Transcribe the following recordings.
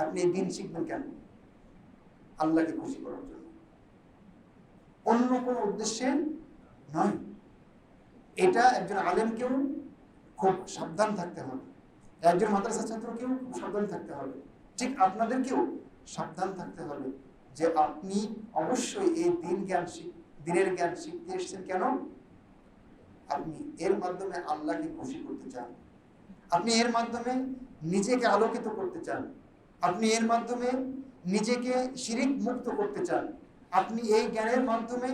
আপনি দিন শিখবেন কেন? আল্লাহকে খুশি করার জন্য। অন্য কোনো উদ্দেশ্যে নয়। এটা একজন আলেমকেও খুব সাবধান থাকতে হবে। একজন মাদ্রাসা ছাত্রকেও খুব সাবধান থাকতে হবে। ঠিক আপনাদেরকেও সাবধান থাকতে হবে যে আপনি অবশ্যই এই দিন জ্ঞান দিনের জ্ঞান শিখতে এসেছেন কেন? আপনি এর মাধ্যমে আল্লাহকে খুশি করতে চান। আপনি এর মাধ্যমে নিজেকে আলোকিত করতে চান। আপনি এর মাধ্যমে নিজেকে শিরিক মুক্ত করতে চান। আপনি এই জ্ঞানের মাধ্যমে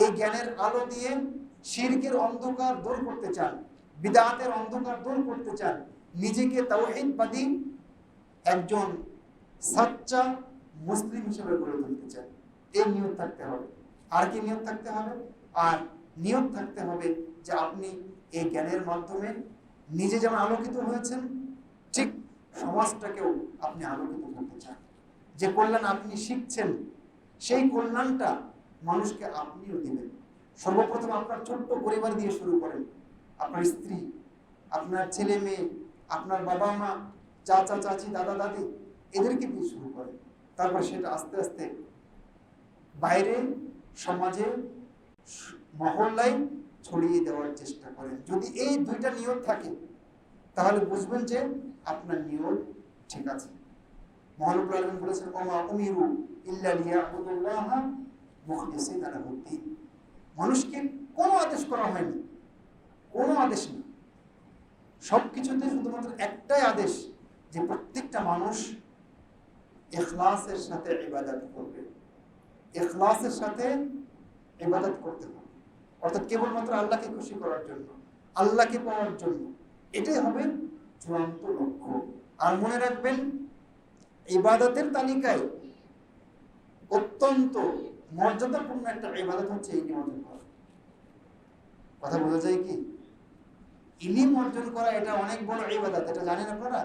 এই জ্ঞানের আলো দিয়ে শিরকের অন্ধকার দূর করতে চান, বিদাতের অন্ধকার দূর করতে চান। নিজেকে তাওহীদবাদী একজন সাচ্চা মুসলিম হিসেবে গড়ে তুলতে চান। এই নিয়ত থাকতে হবে। আর কি নিয়ত থাকতে হবে? আর নিয়ত থাকতে হবে যে আপনি এই জ্ঞানের মাধ্যমে নিজে যেমন আলোকিত হয়েছেন, ঠিক সমাজটাকেও আপনি আলোকিত করতে চান। যে কল্যাণ আপনি শিখছেন, সেই কল্যাণটা মানুষকে আপনিও দিবেন। সর্বপ্রথম আপনার ছোট্ট পরিবার দিয়ে শুরু করেন। আপনার স্ত্রী, আপনার ছেলে মেয়ে, আপনার বাবা মা, চাচা, চাচি, দাদা, দাদি, এদেরকে দিয়ে শুরু করেন। তারপর সেটা আস্তে আস্তে বাইরে সমাজে মহল্লায় ছড়িয়ে দেওয়ার চেষ্টা করেন। যদি এই দুইটা নিয়ম থাকে তাহলে বুঝবেন যে আপনার নিয়ত ঠিক আছে। মহানবুল আলম বলেছেন, ওমা উমিরু ইল্লা লিয়াবুদুল্লাহ মুখলিসিনা লাহুদ্দিন মানুষকে কোনো আদেশ করা হয়নি, কোনো আদেশ নেই। সব কিছুতে শুধুমাত্র একটাই আদেশ যে প্রত্যেকটা মানুষ ইখলাসের সাথে ইবাদত করবে। ইখলাসের সাথে ইবাদত করতে হবে। অর্থাৎ কেবলমাত্র আল্লাহকে খুশি করার জন্য, আল্লাহকে পাওয়ার জন্য। এটাই হবে চূড়ান্ত লক্ষ্য আর মনে রাখবেন, ইবাদতের তালিকায় অত্যন্ত মর্যাদাপূর্ণ একটা ইবাদত হচ্ছে ইলিম অর্জন করা। কথা বোঝা যায় কি? ইলিম অর্জন করা এটা অনেক বড় ইবাদত, এটা জানেন আপনারা?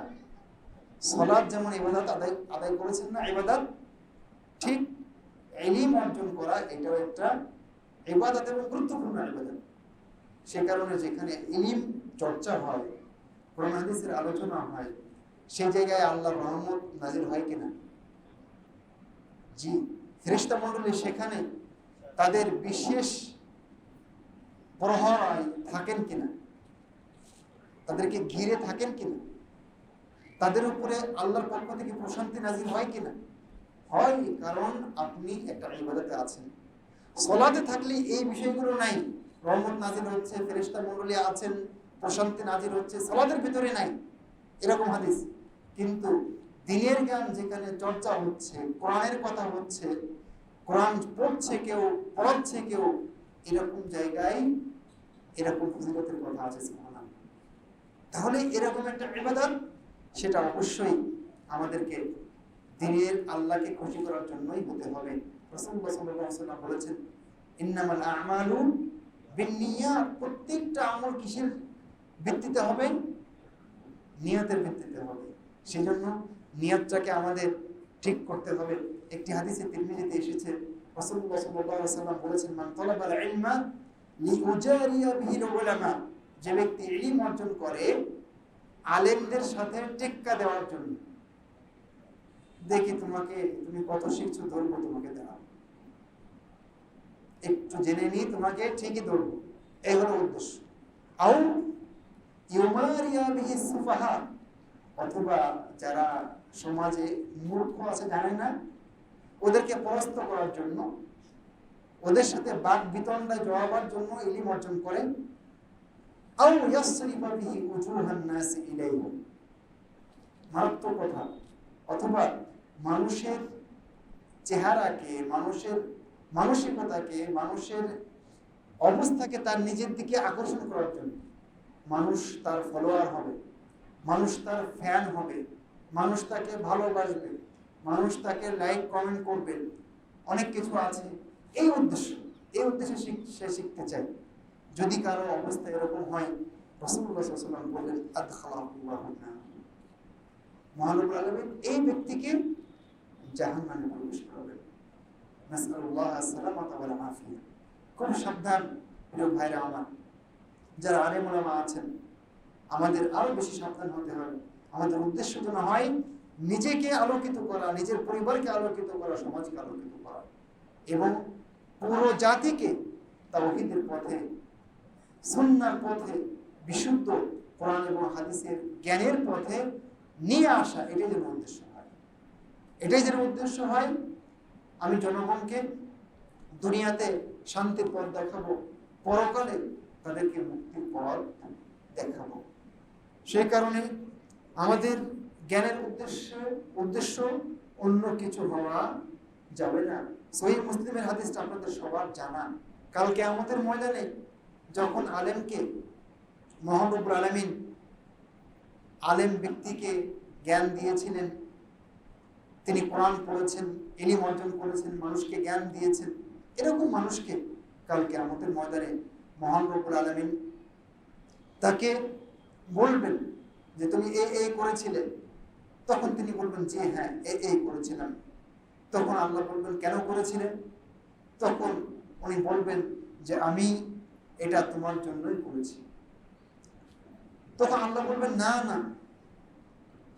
সলাদ যেমন ইবাদত আদায় আদায় করেছেন না, ইবাদত ঠিক ইলিম অর্জন করা এটাও একটা ইবাদত এবং গুরুত্বপূর্ণ ইবাদত। সে কারণে যেখানে ইলিম চর্চা হয় কোরআন হাদিসের আলোচনা হয়। সেই জায়গায় আল্লাহর রহমত নাজির হয় কিনা? জি, ফেরেশতা মণ্ডলী সেখানে তাদের বিশেষ প্রহরায় থাকেন কিনা? তাদেরকে ঘিরে থাকেন কিনা? তাদের উপরে আল্লাহর পক্ষ থেকে প্রশান্তি নাজির হয় কিনা? হয়, কারণ আপনি একটা ইবাদতে আছেন। সলাতে থাকলে এই বিষয়গুলো নাই। রহমত নাজির হচ্ছে, ফেরেশতা মণ্ডলী আছেন প্রশান্তি নাজির হচ্ছে সলাদের ভিতরে নাই, এরকম হাদিস কিন্তু দিনের জ্ঞান যেখানে চর্চা হচ্ছে, কোরআনের কথা হচ্ছে, কোরআন পড়ছে কেউ, পড়াচ্ছে কেউ, এরকম জায়গায় এরকম ফজিলতের কথা আছে। তাহলে এরকম একটা ইবাদত, সেটা অবশ্যই আমাদেরকে দিনের আল্লাহকে খুশি করার জন্যই হতে হবে রাসূলুল্লাহ সাল্লাল্লাহু বলেছেন, ইন্নামাল আমালু প্রত্যেকটা আমল কিসের ভিত্তিতে হবে, নিয়তের ভিত্তিতে হবে। সেজন্য নিয়তটাকে আমাদের ঠিক করতে হবে। একটি হাদিসে তিরমিজিতে এসেছে যে ব্যক্তি অর্জন করে, আলেমদের সাথে টেক্কা দেওয়ার জন্য। দেখি তোমাকে, তুমি কত শিখছো, ধরবো তোমাকে দেওয়া একটু জেনে নিই, তোমাকে ঠিকই ধরবো। এই হলো উদ্দেশ্য। আও অথবা যারা সমাজে মূর্খ আছে জানে না, ওদেরকে পরাস্ত করার জন্য, ওদের সাথে বাক জড়াবার জন্য ইলিম অর্জন করেন। মারাত্মক কথা। অথবা মানুষের চেহারাকে, মানুষের মানসিকতাকে, মানুষের অবস্থাকে তার নিজের দিকে আকর্ষণ করার জন্য। মানুষ তার ফলোয়ার হবে, মানুষ তার ফ্যান হবে, মানুষ তাকে ভালোবাসবে, মানুষ তাকে লাইক কমেন্ট করবে, অনেক কিছু আছে। এই উদ্দেশ্য, এই উদ্দেশ্যে সে শিখতে চায়। যদি কারও অবস্থা এরকম হয় রসুল্লাহ সাল্লাম বললেন আদখালাহুল্লাহ। মহানবুল আলমিন এই ব্যক্তিকে জাহান নামে প্রবেশ করাবেন। ওয়াল আফিয়া খুব সাবধান, প্রিয় ভাইরা আমার। যারা আলেম আছেন, আমাদের আরও বেশি সাবধান হতে হবে। আমাদের উদ্দেশ্য যেন হয়, নিজেকে আলোকিত করা, নিজের পরিবারকে আলোকিত করা, সমাজকে আলোকিত করা। এবং পুরো জাতিকে তাওহীদের পথে, সুন্নার পথে, বিশুদ্ধ কোরআন এবং হাদিসের জ্ঞানের পথে নিয়ে আসা, এটাই যেন উদ্দেশ্য হয়। এটাই যেন উদ্দেশ্য হয়, আমি জনগণকে দুনিয়াতে শান্তির পথ দেখাবো, পরকালে তাদেরকে মুক্তির পথ দেখাবো। সেই কারণে আমাদের জ্ঞানের উদ্দেশ্য উদ্দেশ্য অন্য কিছু হওয়া যাবে না। সহি মুসলিমের হাদিসটা আপনাদের সবার জানা। কালকে আমাদের ময়দানে যখন আলেমকে মোহাম্মবুর আলমিন আলেম ব্যক্তিকে জ্ঞান দিয়েছিলেন, তিনি কোরআন পড়েছেন এলিম অর্জন করেছেন, মানুষকে জ্ঞান দিয়েছেন, এরকম মানুষকে কালকে আমাদের ময়দানে মহান রব্বুল আলমিন তাকে বলবেন যে তুমি এ এই করেছিলে। তখন তিনি বলবেন যে হ্যাঁ এ এই করেছিলাম। তখন আল্লাহ বলবেন, কেন করেছিলেন তখন উনি বলবেন যে, আমি এটা তোমার জন্যই করেছি। তখন আল্লাহ বলবেন, না না,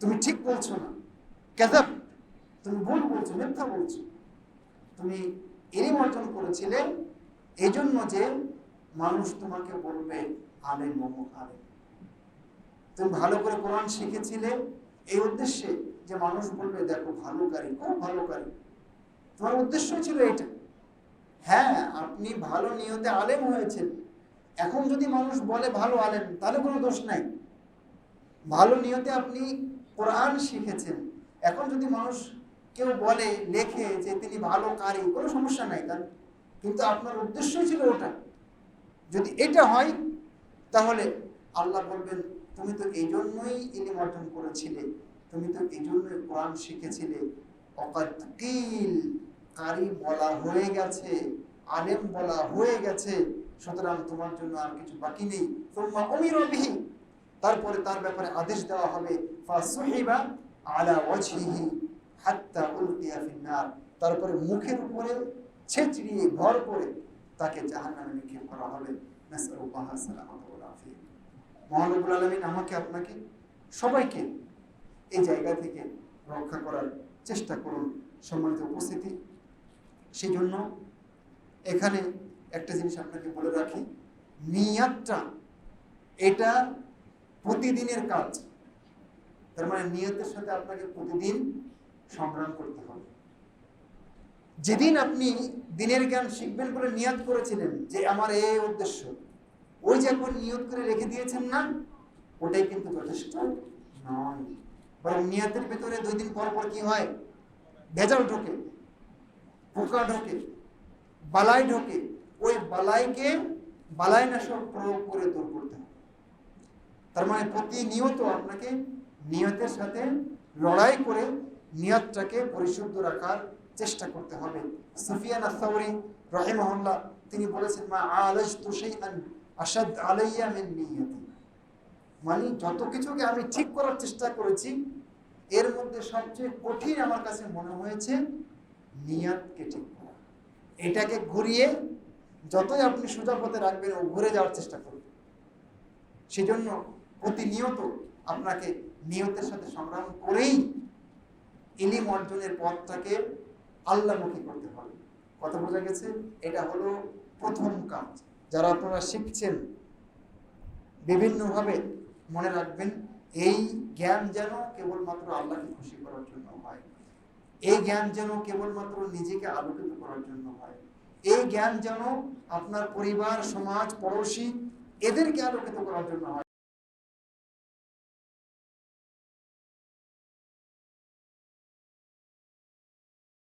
তুমি ঠিক বলছো না। কেদাব তুমি ভুল বলছো, মিথ্যা বলছো। তুমি এরই অর্জন করেছিলে। এই জন্য যে মানুষ তোমাকে বলবে আলেম মমুক আলেম তুমি ভালো করে কোরআন শিখেছিলে এই উদ্দেশ্যে যে মানুষ বলবে, দেখো, ভালো কারি, খুব ভালো কারি। তোমার উদ্দেশ্য ছিল এটা হ্যাঁ আপনি ভালো নিয়তে আলেম হয়েছেন। এখন যদি মানুষ বলে, ভালো আলেম তাহলে কোনো দোষ নাই। ভালো নিয়তে আপনি কোরআন শিখেছেন। এখন যদি মানুষ কেউ বলে, লেখে যে তিনি ভালো কারি, কোনো সমস্যা নাই তার। কিন্তু আপনার উদ্দেশ্য ছিল ওটা। যদি এটা হয়, তাহলে আল্লাহ বলবেন, তুমি তো এই জন্যই ইলিম অর্জন করেছিলে, তুমি তো এই জন্যই কোরআন শিখেছিলে। অকাতিল কারি বলা হয়ে গেছে, আলেম বলা হয়ে গেছে, সুতরাং তোমার জন্য আর কিছু বাকি নেই। তোমা অমির বিহি। তারপরে তার ব্যাপারে আদেশ দেওয়া হবে ফাসুহিবা আলা ওয়াজহিহি হাত্তা উলকিয়া ফিন্নার তারপরে মুখের উপরে ছেঁচড়িয়ে ভর করে তাকে জাহান্নামে নিক্ষেপ করা হবে। নাসআলুল্লাহ সালামাত ওয়াল আফিয়া মহানবুল আলমিন আমাকে আপনাকে সবাইকে এই জায়গা থেকে রক্ষা করার চেষ্টা করুন, সম্মানিত উপস্থিতি। সেই জন্য এখানে একটা জিনিস আপনাকে বলে রাখি, নিয়াতটা এটা প্রতিদিনের কাজ। তার মানে নিয়তের সাথে আপনাকে প্রতিদিন সংগ্রাম করতে হবে। যেদিন আপনি দিনের জ্ঞান শিখবেন বলে নিয়াত করেছিলেন, যে আমার এই উদ্দেশ্য। ওই যে এখন নিয়ত করে রেখে দিয়েছেন না, ওটাই কিন্তু যথেষ্ট নয়। বরং নিয়তের ভেতরে দুই দিন পর পর কি হয়? ভেজাল ঢোকে, পোকা ঢোকে, বালাই ঢোকে। ওই বালাইকে বালাই নাশক প্রয়োগ করে দূর করতে হবে তার মানে প্রতিনিয়ত আপনাকে নিয়তের সাথে লড়াই করে নিয়তটাকে পরিশুদ্ধ রাখার চেষ্টা করতে হবে। সুফিয়ান তিনি বলেছেন, মা আলাজ তো সেই আসাদ আলাইয়া মিন মানে যত কিছুকে আমি ঠিক করার চেষ্টা করেছি, এর মধ্যে সবচেয়ে কঠিন আমার কাছে মনে হয়েছে নিয়াতকে ঠিক করা। এটাকে ঘুরিয়ে যতই আপনি সোজা পথে রাখবেন, ও ঘুরে যাওয়ার চেষ্টা করবেন সেজন্য প্রতিনিয়ত আপনাকে নিয়তের সাথে সংগ্রাম করেই ইলিম অর্জনের পথটাকে আল্লাহমুখী করতে হবে কথা বোঝা গেছে? এটা হলো প্রথম কাজ। যারা আপনারা শিখছেন, বিভিন্নভাবে মনে রাখবেন, এই জ্ঞান যেন কেবলমাত্র আল্লাহকে খুশি করার জন্য হয়। এই জ্ঞান যেন কেবলমাত্র নিজেকে আলোকিত করার জন্য হয়। এই জ্ঞান যেন আপনার পরিবার, সমাজ, পড়োশি, এদেরকে আলোকিত করার জন্য হয়।